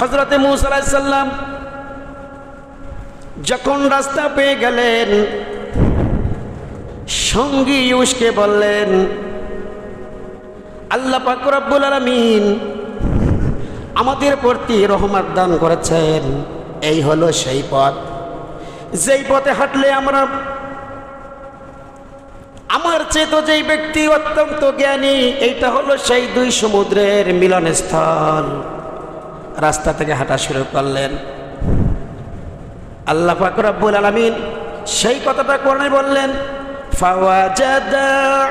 হজরতে মুসাল্লাম যখন রাস্তা পেয়ে গেলেন, সঙ্গী ইউসকে বললেন, আল্লাহ পাক রব্বুল আলামিন আমাদের প্রতি রহমত দান করেছেন। এই হলো সেই পথ। যেই পথে হাঁটলে আমরা, আমার চেত যেই ব্যক্তি অত্যন্ত জ্ঞানী, এইটা হলো সেই দুই সমুদ্রের মিলনস্থল। রাস্তা থেকে হাঁটা শুরু করলেন আল্লাহ পাক রব্বুল আলামিন সেই কথাটা কোরআনে বললেন فوجد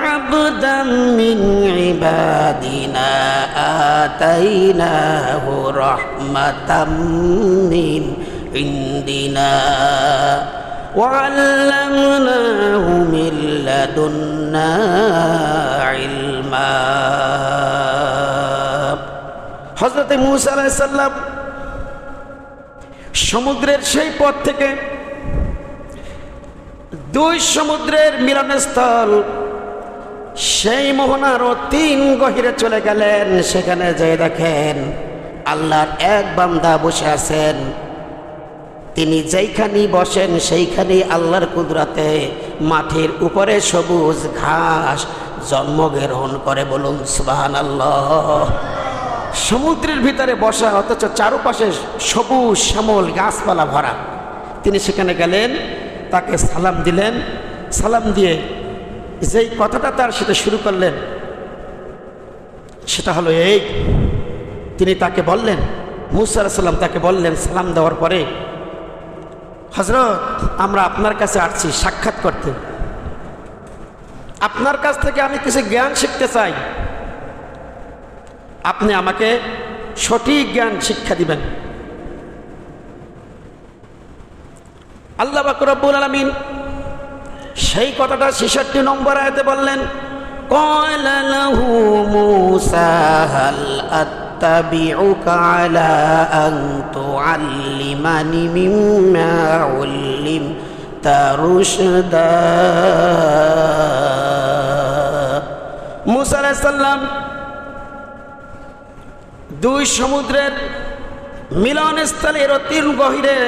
عبدا من عبادنا آتيناه رحمة من عندنا وعلمناه من لدنا علما হজরত মুসা আলাইসাল্লাম সমুদ্রের সেই পথ থেকে দুই সমুদ্রের মিলনস্থল, সেই মোহনার তিন গহিরে চলে গেলেন। সেখানে যেয়ে দেখেন আল্লাহর এক বান্দা বসে আছেন। তিনি যেইখানি বসেন, সেইখানেই আল্লাহর কুদরাতে মাটির উপরে সবুজ ঘাস জন্মগ্রহণ করে বলুন সুবাহান আল্লাহ সমুদ্রের ভিতরে বসা, অথচ চারপাশে সবুজ শ্যামল গাছপালা ভরা। তিনি সেখানে গেলেন, তাকে সালাম দিলেন। সালাম দিয়ে যেই কথাটা তার সাথে শুরু করলেন, সেটা হলো এই, তিনি তাকে বললেন, মুসা সাল্লাম তাকে বললেন সালাম দেওয়ার পরে হজরত আমরা আপনার কাছে আসছি সাক্ষাৎ করতে। আপনার কাছ থেকে আমি কিছু জ্ঞান শিখতে চাই। আপনি আমাকে সঠিক জ্ঞান শিক্ষা দিবেন। আল্লাহ বাকুরাবুল আলমিন সেই কথাটা ছেষট্টি নম্বর আয়তে বললেন কলালহু দুই সমুদ্রের মিলনস্থলের অতি গহিরে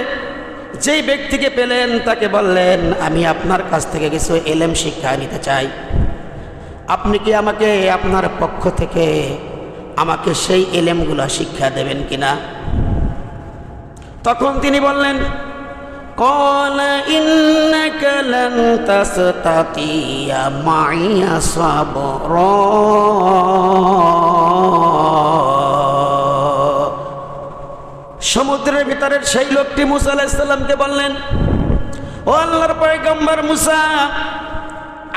যেই ব্যক্তিকে পেলেন তাকে বললেন আমি আপনার কাছ থেকে কিছু এলেম শিক্ষা নিতে চাই আপনি কি আমাকে আপনার পক্ষ থেকে আমাকে সেই এলেমগুলো শিক্ষা দেবেন কিনা তখন তিনি বললেন قال إنك لن تستطيع معي صبرا সমুদ্রের ভিতরে সেই লোকটি মুসা আলাইসাল্লামকে বললেন, ও আল্লাহর পয়গম্বর মুসা,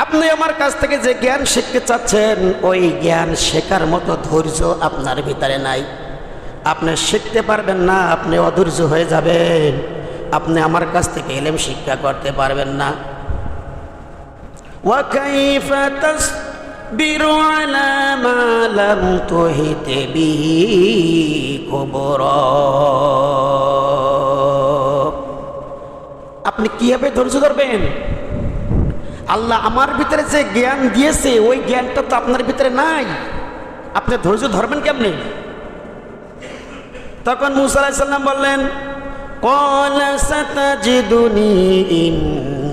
আপনি আমার কাছ থেকে যে জ্ঞান শিখতে চাচ্ছেন, ওই জ্ঞান শেখার মতো ধৈর্য আপনার ভিতরে নাই। আপনি শিখতে পারবেন না, আপনি অধৈর্য হয়ে যাবেন। আপনি আমার কাছ থেকে এলেম শিক্ষা করতে পারবেন না। ওয়াকাইফা تصبر على ما لم تهت به خبرا আপনি কিভাবে ধৈর্য ধরবেন আল্লাহ আমার ভিতরে যে জ্ঞান দিয়েছে ওই জ্ঞানটা তো আপনার ভিতরে নাই আপনি ধৈর্য ধরবেন কেমনি তখন মুসা আলাইসাল্লাম বললেন قال ستجدني إن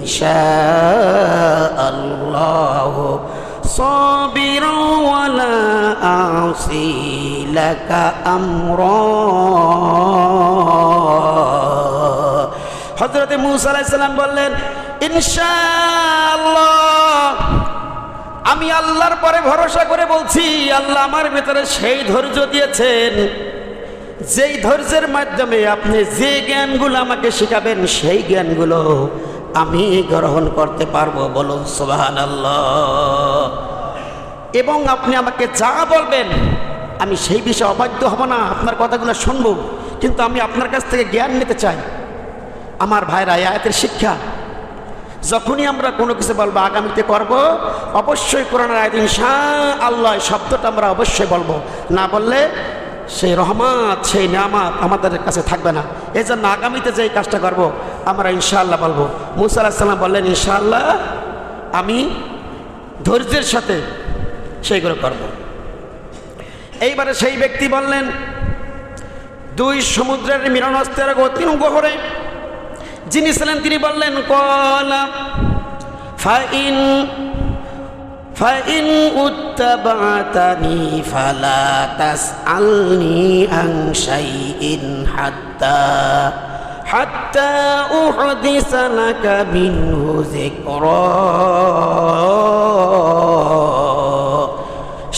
شاء الله صابرا ولا أعصي لك أمرا হজরতে মুসা আলাইসাল্লাম বললেন ইনশাআল্লাহ আমি আল্লাহর পরে ভরসা করে বলছি আল্লাহ আমার ভেতরে সেই ধৈর্য দিয়েছেন যেই ধৈর্যের মাধ্যমে আপনি যে জ্ঞানগুলো আমাকে শেখাবেন সেই জ্ঞানগুলো আমি গ্রহণ করতে পারব, বলুন সুবাহান এবং আপনি আমাকে যা বলবেন, আমি সেই বিষয়ে অবাধ্য হব না, আপনার কথাগুলো শুনব। কিন্তু আমি আপনার কাছ থেকে জ্ঞান নিতে চাই। আমার ভাইরা আয়াতের শিক্ষা, যখনই আমরা কোনো কিছু বলব, আগামীতে করব, অবশ্যই কোরআন আয়াত ইনশা আল্লাহ শব্দটা আমরা অবশ্যই বলব। না বললে সেই রহমত, সেই নামাত আমাদের কাছে থাকবে না। এই জন্য আগামীতে যে কাজটা করব আমরা ইনশাআল্লাহ বলব। মুসা আলাহিসাল্লাম বললেন, ইনশাআল্লাহ আমি ধৈর্যের সাথে সেইগুলো করব। এইবারে সেই ব্যক্তি বললেন, দুই সমুদ্রের মিলনস্তের তিন গহরে। যিনি ছিলেন তিনি বললেন, কলা ফাইন ফাইন উত্তাবাতানি ফালা তাসআলনি আন শাইইন হাত্তা।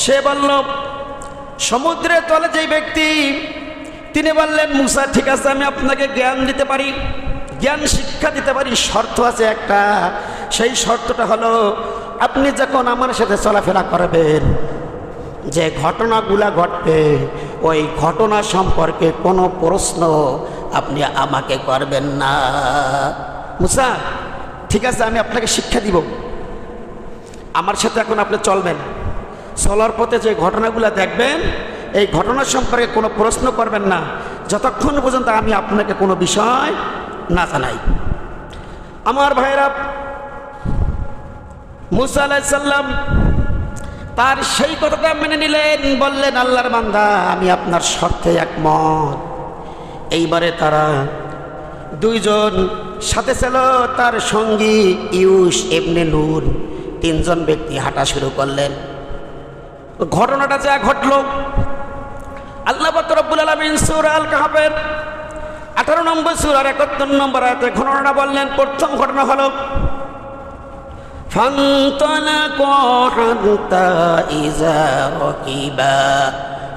সে বলল, সমুদ্রের তলে যে ব্যক্তি, তিনি বললেন, মুসা, ঠিক আছে, আমি আপনাকে জ্ঞান দিতে পারি, জ্ঞান শিক্ষা দিতে পারি, শর্ত আছে একটা। সেই শর্তটা হলো, আপনি যখন আমার সাথে চলাফেরা করবেন, যে ঘটনাগুলা ঘটবে, ওই ঘটনা সম্পর্কে কোনো প্রশ্ন আপনি আমাকে করবেন না। মুসা, ঠিক আছে, আমি আপনাকে শিক্ষা দিব। আমার সাথে এখন আপনি চলবেন। চলার পথে যে ঘটনাগুলো দেখবেন, এই ঘটনা সম্পর্কে কোনো প্রশ্ন করবেন না। যতক্ষণ পর্যন্ত আমি আপনাকে কোনো বিষয় না জানাই। আমার ভাইরা মুসা আলাইসাল্লাম তার সেই কথাটা মেনে নিলেন, বললেন, আল্লাহর বান্দা, আমি আপনার শর্তে একমত। এইবারে তারা দুইজন সাথে ছিল তার সঙ্গী ইউস এবনে নূর তিনজন ব্যক্তি হাঁটা শুরু করলেন ঘটনাটা যা ঘটল আল্লাহ রব্বুল আলমিন সুর আল কাহাবের আঠারো নম্বর সুর আর একাত্তর নম্বর আয়তে ঘটনাটা বললেন প্রথম ঘটনা হলো فانطلقا حتى إذا ركبا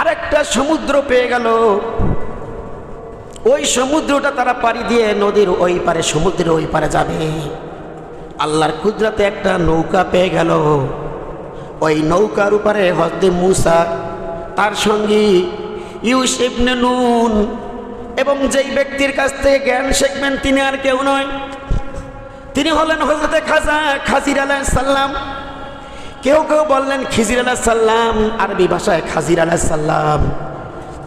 আরেকটা সমুদ্র পেয়ে গেল। ওই সমুদ্রটা তারা পাড়ি দিয়ে নদীর ওই পারে, সমুদ্রের ওই পারে যাবে। আল্লাহর কুদরাতে একটা নৌকা পেয়ে গেল। ওই নৌকার উপরে হজদে মুসা, তার সঙ্গী ইউসেফ নুন এবং যেই ব্যক্তির কাছ থেকে জ্ঞান শিখবেন তিনি আর কেউ নয়। তিনি হলেন হজরতে খাজা, খাজির আলাহ সাল্লাম কেউ কেউ বললেন, খিজির আলাহ সাল্লাম আরবি ভাষায় খাজির আলাহ সাল্লাম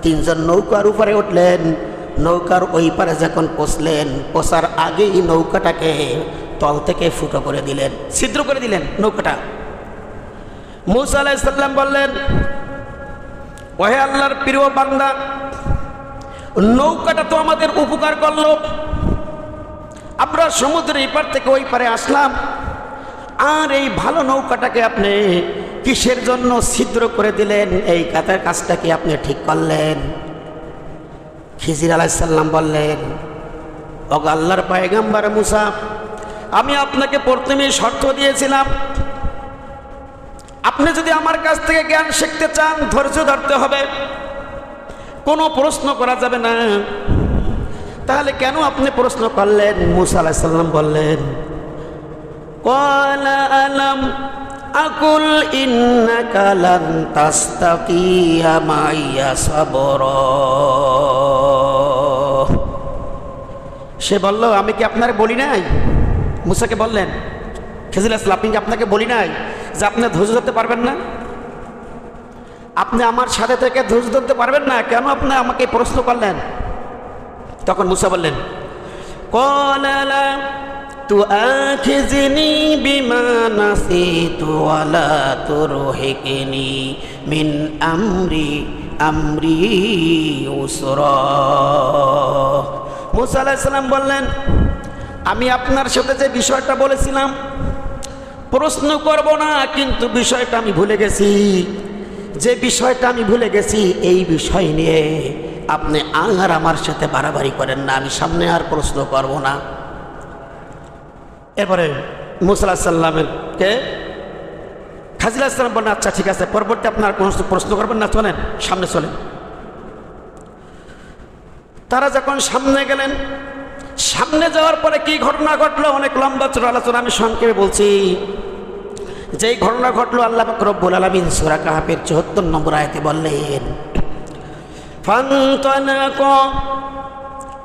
তিনজন নৌকার উপরে উঠলেন। নৌকার ওই পারে যখন পৌঁছলেন, পৌঁছার আগেই নৌকাটাকে তল থেকে ফুটো করে দিলেন, ছিদ্র করে দিলেন নৌকাটা। মুসা আলাইসাল্লাম বললেন, ওহে আল্লাহর প্রিয় বান্দা, নৌকাটা তো আমাদের উপকার করল। আমরা সমুদ্রের এপার থেকে ওই পারে আসলাম। আর এই ভালো নৌকাটাকে আপনি কিসের জন্য ছিদ্র করে দিলেন? এই কাতার কাজটা কি আপনি ঠিক করলেন? খিজির আলাইসাল্লাম বললেন অগ আল্লাহর পায়গাম্বার মুসা, আমি আপনাকে প্রথমে শর্ত দিয়েছিলাম, আপনি যদি আমার কাছ থেকে জ্ঞান শিখতে চান, ধৈর্য ধরতে হবে। কোনো প্রশ্ন করা যাবে না। তাহলে কেন আপনি প্রশ্ন করলেন? মুসা আলাহিসাল্লাম বললেন সাবর সে বলল আমি কি আপনার বলি নাই? মুসাকে বললেন খেজুল আসলাম আপনি কি আপনাকে বলি নাই যে আপনি ধৈর্য ধরতে পারবেন না? আপনি আমার সাথে থেকে ধৈর্য ধরতে পারবেন না কেন আপনি আমাকে প্রশ্ন করলেন? তখন মুসা বললেন কলালা তু আখিজনি বিমা নাসিতু ওয়ালা তুরহিকনি মিন আমরি উসরা। মুসা আলাইহিস সালাম বললেন, আমি আপনার সাথে যে বিষয়টা বলেছিলাম, প্রশ্ন করব না, কিন্তু বিষয়টা আমি ভুলে গেছি। যে বিষয়টা আমি ভুলে গেছি, এই বিষয় নিয়ে আপনি আর আমার সাথে বাড়াবাড়ি করেন না, আমি সামনে আর প্রশ্ন করব না। এরপরে মুসাল্লাহ সাল্লামের কে? খাজিলা সাল্লাম বলেন আচ্ছা ঠিক আছে, পরবর্তী আপনার কোন প্রশ্ন করবেন না, চলেন, সামনে চলেন। তারা যখন সামনে গেলেন, সামনে যাওয়ার পরে কি ঘটনা ঘটলো? অনেক লম্বা চোর আলোচনা, আমি সংক্ষেপে বলছি। যেই ঘটনা ঘটলো, আল্লাহ রব্বুল আলমিন সুরা কাহাপের চুহত্তর নম্বর আয়তে বললেন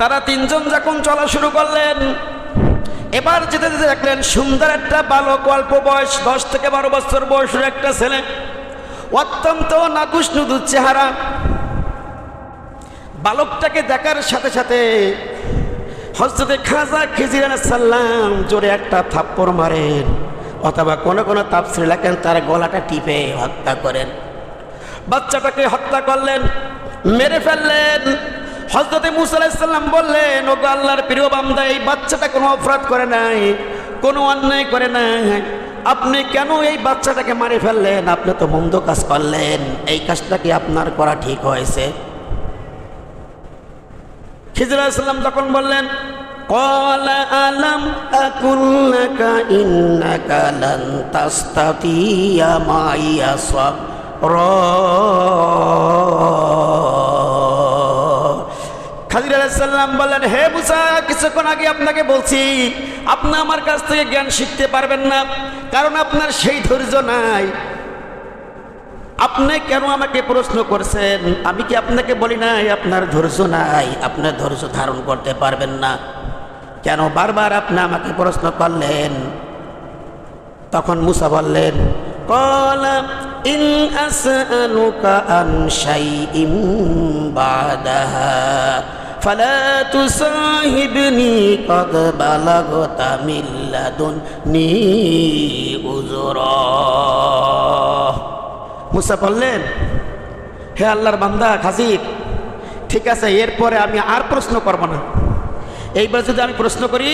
তারা তিনজন যখন চলা শুরু করলেন, এবার যেতে যেতে দেখলেন সুন্দর একটা বালক, অল্প বয়স, দশ থেকে বারো বছর বয়সের একটা ছেলে। অত্যন্ত নাকুশ চেহারা। বালকটাকে দেখার সাথে সাথে হজরতে খাজা খিজির সাল্লাম জোরে একটা থাপ্পড় মারেন, অথবা কোনো কোনো তাপসির লেখেন, তার গলাটা টিপে হত্যা করেন। বাচ্চাটাকে হত্যা করলেন, মেরে ফেললেন। হজরতে মুসাল্লাম বললেন ও গো আল্লাহর প্রিয় বান্দা এই বাচ্চাটা কোনো অপরাধ করে নাই কোনো অন্যায় করে নাই আপনি কেন এই বাচ্চাটাকে মারে ফেললেন আপনি তো মন্দ কাজ করলেন এই কাজটা কি আপনার করা ঠিক হয়েছে খিজরাইসাল্লাম তখন বললেন قال ألم أقل لك إنك لن تستطيع معي صبرا খাজির বললেন, হে মুসা, কিছুক্ষণ আগে আপনাকে বলছি, আপনি আমার কাছ থেকে জ্ঞান শিখতে পারবেন না, কারণ আপনার সেই ধৈর্য নাই। আপনি কেন আমাকে প্রশ্ন করছেন? আমি কি আপনাকে বলি নাই, আপনার ধৈর্য নাই আপনার ধৈর্য ধারণ করতে পারবেন না। কেন বারবার আপনি আমাকে প্রশ্ন করলেন? তখন মুসা বললেন, কলা ইন আসআলুকা আন শাইইম বাদাহা। فلا تصاحبني قد بلغت من لدني عذرا মুসা বললেন হে আল্লাহর বান্দা খাজির ঠিক আছে এরপরে আমি আর প্রশ্ন করব না এইবার যদি আমি প্রশ্ন করি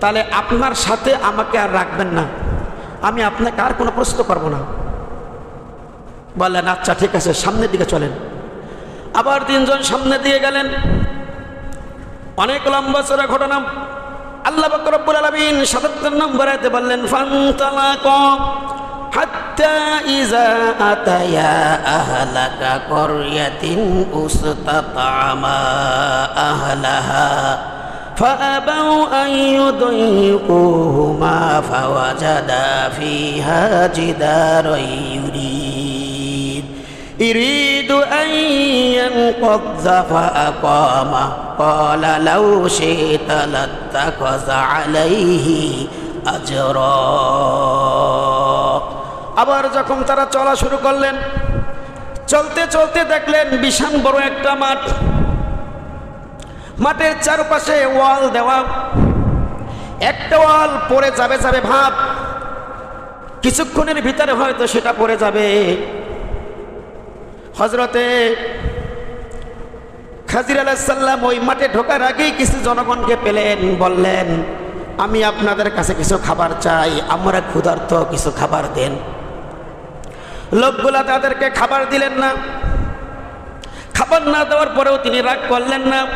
তাহলে আপনার সাথে আমাকে আর রাখবেন না আমি আপনাকে আর কোনো প্রশ্ন করব না বললেন আচ্ছা ঠিক আছে সামনের দিকে চলেন আবার তিনজন সামনে দিয়ে গেলেন অনেক লম্বা চড়া ঘটনা আল্লাহ বকরব্বুল আলমিন সাতাত্তর নম্বর আয়তে বললেন ফান্তালাক حتى إذا أتيا أهل قرية أستطعما أهلها فأبوا أن يضيقوهما فوجدا فيها جدارا يريد يريد أن ينقض فأقامه قال لو شئت لاتخذ عليه أجرا আবার যখন তারা চলা শুরু করলেন চলতে চলতে দেখলেন বিশাল বড় একটা মাঠ মাঠের চারপাশে ওয়াল দেওয়া একটা ওয়াল পড়ে যাবে যাবে ভাব কিছুক্ষণের ভিতরে হয়তো সেটা পড়ে যাবে হজরতে খাজির আলাহিসাল্লাম ওই মাঠে ঢোকার আগেই কিছু জনগণকে পেলেন, বললেন, আমি আপনাদের কাছে কিছু খাবার চাই, আমরা ক্ষুধার্ত কিছু খাবার দেন। লোকগুলা তাদেরকে খাবার দিলেন না। খাবার না দেওয়ার পরেও তিনি রাগ করলেন না।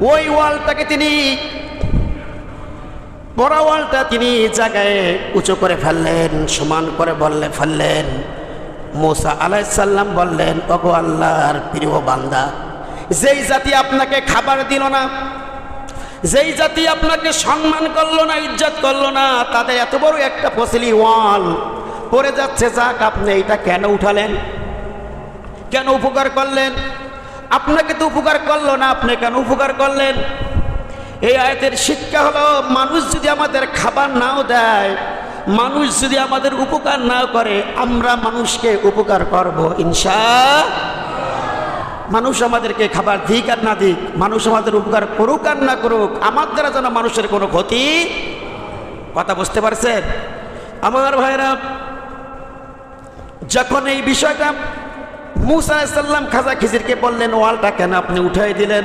ওই ওয়ালটাকে তিনি, বড় ওয়ালটা তিনি জায়গায় উঁচু করে ফেললেন, সমান করে বললে ফেললেন মোসা আলাইসাল্লাম বললেন, ওগো আল্লাহর প্রিয় বান্দা, যেই জাতি আপনাকে খাবার দিল না, যেই জাতি আপনাকে সম্মান করল না, ইজ্জত করল না, তাদের এত বড় একটা ফসলি ওয়াল পড়ে যাচ্ছে, যাক আপনি এইটা কেন উঠালেন? কেন উপকার করলেন? আপনাকে তো উপকার করল না, আপনি কেন উপকার করলেন? এই আয়তের শিক্ষা হলো, মানুষ যদি আমাদের খাবার নাও দেয় মানুষ যদি আমাদের উপকার না করে, আমরা মানুষকে উপকার করব ইনশা মানুষ আমাদেরকে খাবার দিক আর না দিক, মানুষ আমাদের উপকার করুক আর না করুক, আমার দ্বারা যেন মানুষের কোনো ক্ষতি কথা বুঝতে পারছেন? আমার ভাইরা, যখন এই বিষয়টা মুসা খাজা খিজিরকে বললেন, ওয়ালটা কেন আপনি উঠাই দিলেন?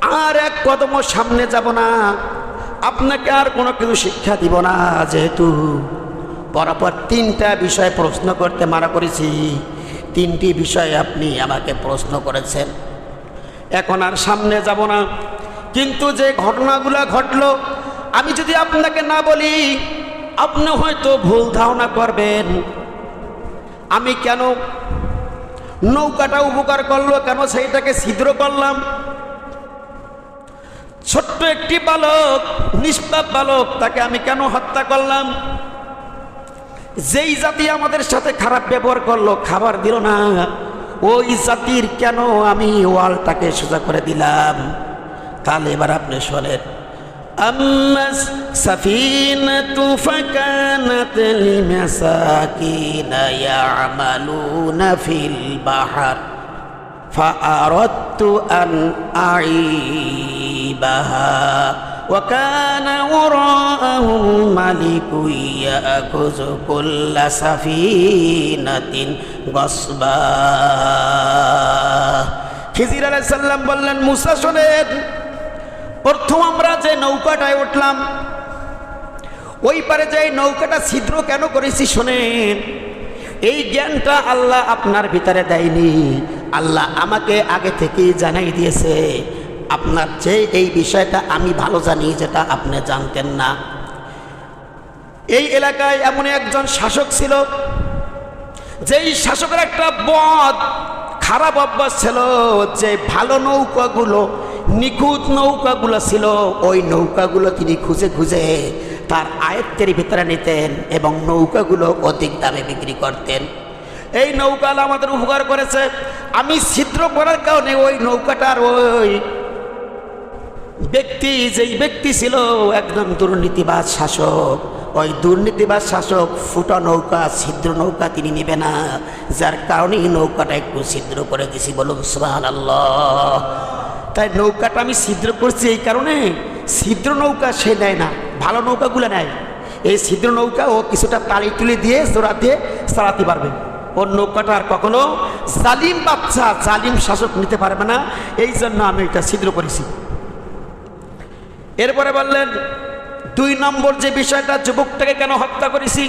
আর এক কদম সামনে যাব না। আপনাকে আর কোনো কিছু শিক্ষা দিব না, যেহেতু পরপর তিনটা বিষয় প্রশ্ন করতে মানা করেছি। তিনটি বিষয়ে আপনি আমাকে প্রশ্ন করেছেন। এখন আর সামনে যাব না। কিন্তু যে ঘটনাগুলো ঘটলো, আমি যদি আপনাকে না বলি, আপনি হয়তো ভুল ধারণা করবেন। আমি কেন নৌকাটা উপকার করল, কেন সেইটাকে ছিদ্র করলাম? ছোট্ট একটি বালক নিষ্পাপ বালক তাকে আমি কেন হত্যা করলাম যেই জাতি আমাদের সাথে খারাপ ব্যবহার করলো খাবার দিল না ওই জাতির কেন আমি ওয়ালটাকে সোজা করে দিলাম তাহলে এবার আপনি শোনেন أما السفينة فكانت لمساكين يعملون في البحر فأردت أن أعيبها وكان وراءهم ملك يأخذ كل سفينة غصبا খিজির আলাইহিস সালাম বললেন মুসা শোনেন প্রথম আমরা যে নৌকাটায় উঠলাম ওই পারে যে এই নৌকাটা ছিদ্র কেন করেছি শোনেন এই জ্ঞানটা আল্লাহ আপনার ভিতরে দেয়নি আল্লাহ আমাকে আগে থেকেই জানাই দিয়েছে আপনার যে এই বিষয়টা আমি ভালো জানি যেটা আপনি জানতেন না। এই এলাকায় এমন একজন শাসক ছিল, যেই শাসকের একটা বদ খারাপ অভ্যাস ছিল যে ভালো নৌকাগুলো, নিখুঁত নৌকাগুলো ছিল, ওই নৌকাগুলো তিনি খুঁজে খুঁজে তার আয়ত্তের ভিতরে নিতেন এবং নৌকাগুলো অধিক দামে বিক্রি করতেন। এই নৌকাটা আমাদের উপকার করেছে। আমি ছিদ্র করার কারণে ওই নৌকাটার ওই ব্যক্তি, যেই ব্যক্তি ছিল একজন দুর্নীতিবাজ শাসক। ওই দুর্নীতিবাজ শাসক ফুটা নৌকা, ছিদ্র নৌকা তিনি নেবে না। যার কারণে এই নৌকাটা একটু ছিদ্র করে দিছি বলুন সুবাহ আল্লাহ তাই নৌকাটা আমি ছিদ্র করছি এই কারণে ছিদ্র নৌকা সে নেয় না, ভালো নৌকাগুলো নেয়। এই ছিদ্র নৌকা ও কিছুটা তালি তুলে দিয়ে জোড়া দিয়ে চালাতে পারবে। ওর নৌকাটা আর কখনো জালিম বাচ্চা জালিম শাসক নিতে পারবে না। এই জন্য আমি এটা ছিদ্র করেছি। এরপরে বললেন, দুই নম্বর যে বিষয়টা, যুবকটাকে কেন হত্যা করেছি?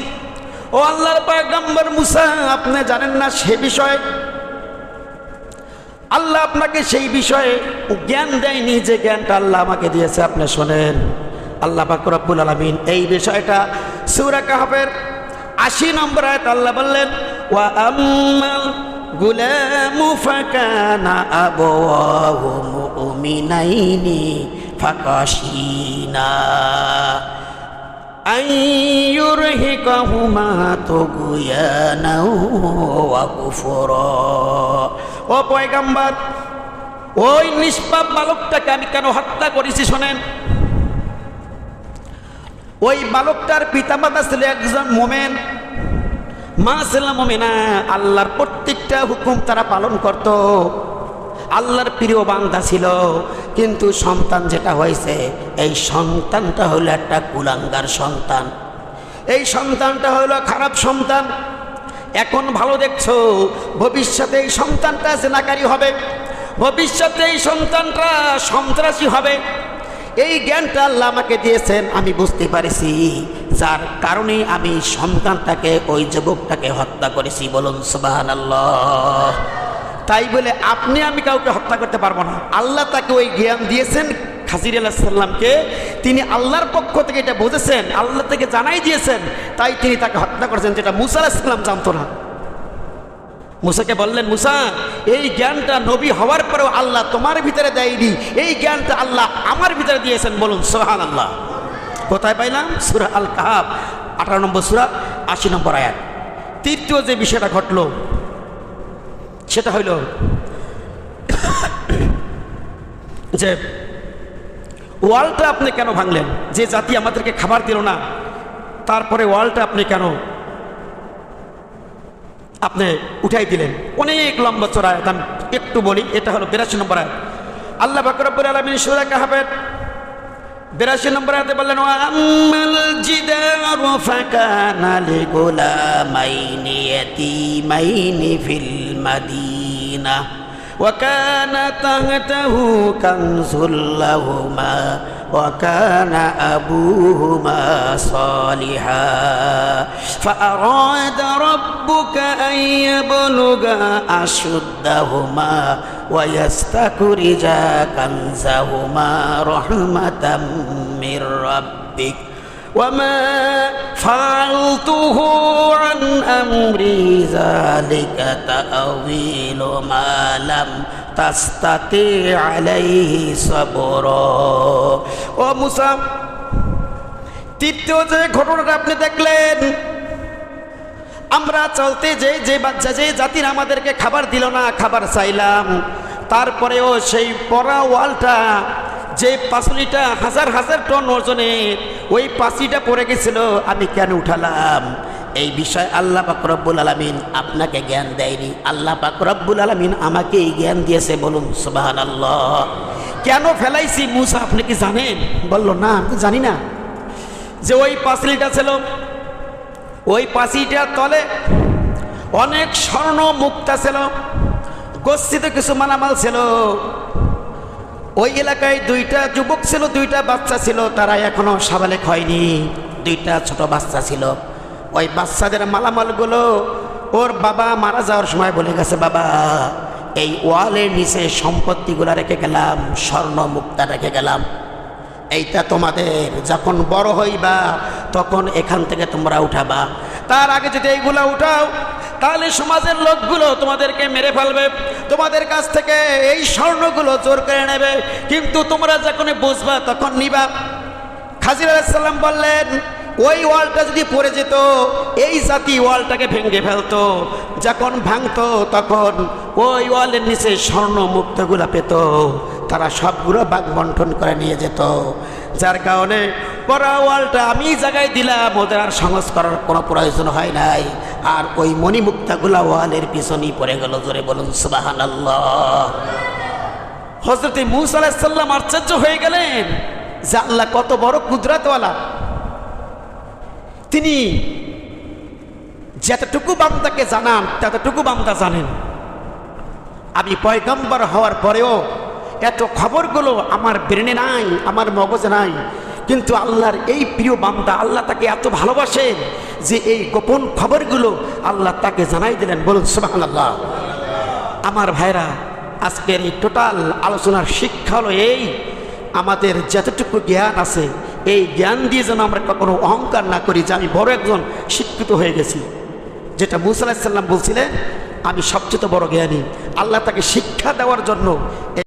ও আল্লাহর পয়গম্বর মুসা, আপনি জানেন না সে বিষয়ে? আল্লাহ আপনাকে সেই বিষয়ে জ্ঞান দেয়নি যে জ্ঞানটা আল্লাহ আমাকে দিয়েছে, আপনি শোনেন। আল্লাহ বাকুরাবুল আলমিন এই বিষয়টা সুরা কাহাবের আশি নম্বর আয়ত আল্লাহ বললেন, ওয়া মুমিনাইনি ফাকাশিনা أن يرهقهما طغيانا وكفرا ও পয়গাম্বার ওই নিষ্পাপ বালকটাকে আমি কেন হত্যা করেছি শোনেন ওই বালকটার পিতামাতা ছিল একজন মোমেন মা ছিল মোমেনা আল্লাহর প্রত্যেকটা হুকুম তারা পালন করত আল্লাহর প্রিয় বান্দা ছিল। কিন্তু সন্তান যেটা হয়েছে, এই সন্তানটা হলো একটা কুলাঙ্গার সন্তান। এই সন্তানটা হলো খারাপ সন্তান। এখন ভালো দেখছ, ভবিষ্যতে এই সন্তানটা জেনাকারী হবে। ভবিষ্যতে এই সন্তানটা সন্ত্রাসী হবে। এই জ্ঞানটা আল্লাহ আমাকে দিয়েছেন, আমি বুঝতে পারিছি। যার কারণে আমি সন্তানটাকে, ওই যুবকটাকে হত্যা করেছি, বলুন সুবাহান আল্লাহ তাই বলে আপনি আমি কাউকে হত্যা করতে পারব না। আল্লাহ তাকে ওই জ্ঞান দিয়েছেন খাজির আল্লাহ সাল্লামকে তিনি আল্লাহর পক্ষ থেকে এটা বুঝেছেন, আল্লাহ থেকে জানাই দিয়েছেন, তাই তিনি তাকে হত্যা করেছেন যেটা মুসা আলাহিসাল্লাম জানতো না। মুসাকে বললেন, মুসা, এই জ্ঞানটা নবী হওয়ার পরেও আল্লাহ তোমার ভিতরে দেয়নি। এই জ্ঞানটা আল্লাহ আমার ভিতরে দিয়েছেন বলুন সোহান আল্লাহ কোথায় পাইলাম? সুরা আল কাহাব আঠারো নম্বর সুরা, আশি নম্বর আয়াত। তৃতীয় যে বিষয়টা ঘটলো সেটা হইল যে ওয়ালটা আপনি কেন ভাঙলেন? যে জাতি আমাদেরকে খাবার দিল না, তারপরে ওয়ালটা আপনি কেন আপনি উঠাই দিলেন? অনেক লম্বা চড়া আয়াত আমি একটু বলি, এটা হলো বিরাশি নম্বর আয়াত। আল্লাহ বাকরবুল আলমিন সুরা কাহাবের বিরাশি নম্বর আয়াতে বললেন ইয়াতীমাইনি ফিল المدينة وكان تحته كنز لهما وكان أبوهما صالحا فأراد ربك أن يبلغا أشدهما ويستخرجا كنزهما رحمة من ربك وما فعلته عن أمري ذلك تأويل ما لم تستطيع عليه صبرا ও মুসা তৃতীয় যে ঘটনাটা আপনি দেখলেন আমরা চলতে যে যে বাচ্চা যে জাতির আমাদেরকে খাবার দিল না খাবার চাইলাম তারপরেও সেই পরা ওয়ালটা যে পাঁচলিটা হাজার হাজার টন ওজনের, ওই পাঁচিটা পড়ে গেছিল, আমি কেন উঠালাম? এই বিষয়ে আল্লাহ পাকরব্বুল আলমিন আপনাকে জ্ঞান দেয়নি। আল্লাহ পাকরব্বুল আলমিন আমাকে এই জ্ঞান দিয়েছে, বলুন সুবাহান আল্লাহ কেন ফেলাইছি মুসা, আপনি কি জানেন? বলল, না, আমি জানি না। যে ওই পাঁচলিটা ছিল, ওই পাঁচিটার তলে অনেক স্বর্ণ মুক্তা ছিল, গচ্ছিত কিছু মালামাল ছিল। ওই এলাকায় দুইটা যুবক ছিল, দুইটা বাচ্চা ছিল, তারা এখনও সাবালেক হয়নি। দুইটা ছোট বাচ্চা ছিল। ওই বাচ্চাদের মালামালগুলো ওর বাবা মারা যাওয়ার সময় বলে গেছে, বাবা, এই ওয়ালের নিচে সম্পত্তিগুলো রেখে গেলাম স্বর্ণ মুক্তা রেখে গেলাম। এইটা তোমাদের, যখন বড় হইবা, তখন এখান থেকে তোমরা উঠাবা। তার আগে যদি এইগুলা উঠাও তাহলে সমাজের লোকগুলো তোমাদেরকে মেরে ফেলবে, তোমাদের কাছ থেকে এই স্বর্ণগুলো জোর করে নেবে। কিন্তু তোমরা যখন বুঝবা, তখন নিবা। খাজির আলাইসাল্লাম বললেন, ওই ওয়ালটা যদি পড়ে যেত, এই জাতি ওয়ালটাকে ভেঙে ফেলতো। যখন ভাঙতো, তখন ওই ওয়ালের নিচে স্বর্ণ মুক্তগুলো পেত। তারা সবগুলো বাঘ বন্টন করে নিয়ে যেত। যার কারণে পরা ওয়ালটা আমি জায়গায় দিলাম, ওদের আর সংস্কার কোনো প্রয়োজন হয় নাই। আর ওই মণিমুক্তাগুলা ওয়ালের পিছনেই পড়ে গেল, জোরে বলুন সুবাহান হজরতে মুসা আশ্চর্য হয়ে গেলেন যে আল্লাহ কত বড় কুদরাতওয়ালা। তিনি যতটুকু বান্দাকে জানান, ততটুকু বান্দা জানেন। আমি পয়গম্বর হওয়ার পরেও এত খবরগুলো আমার ব্রেনে নাই, আমার মগজে নাই। কিন্তু আল্লাহর এই প্রিয় বান্দা আল্লাহ তাকে এত ভালোবাসেন যে এই গোপন খবরগুলো আল্লাহ তাকে জানাই দিলেন। বলুন সুবাহ আল্লাহ আমার ভাইরা, আজকের এই টোটাল আলোচনার শিক্ষা হলো এই, আমাদের যতটুকু জ্ঞান আছে, এই জ্ঞান দিয়ে যেন আমরা কখনো অহংকার না করি যে আমি বড় একজন শিক্ষিত হয়ে গেছি। যেটা মুসা আলাহিসাল্লাম বলছিলেন, আমি সবচেয়ে বড় জ্ঞানী। আল্লাহ তাকে শিক্ষা দেওয়ার জন্য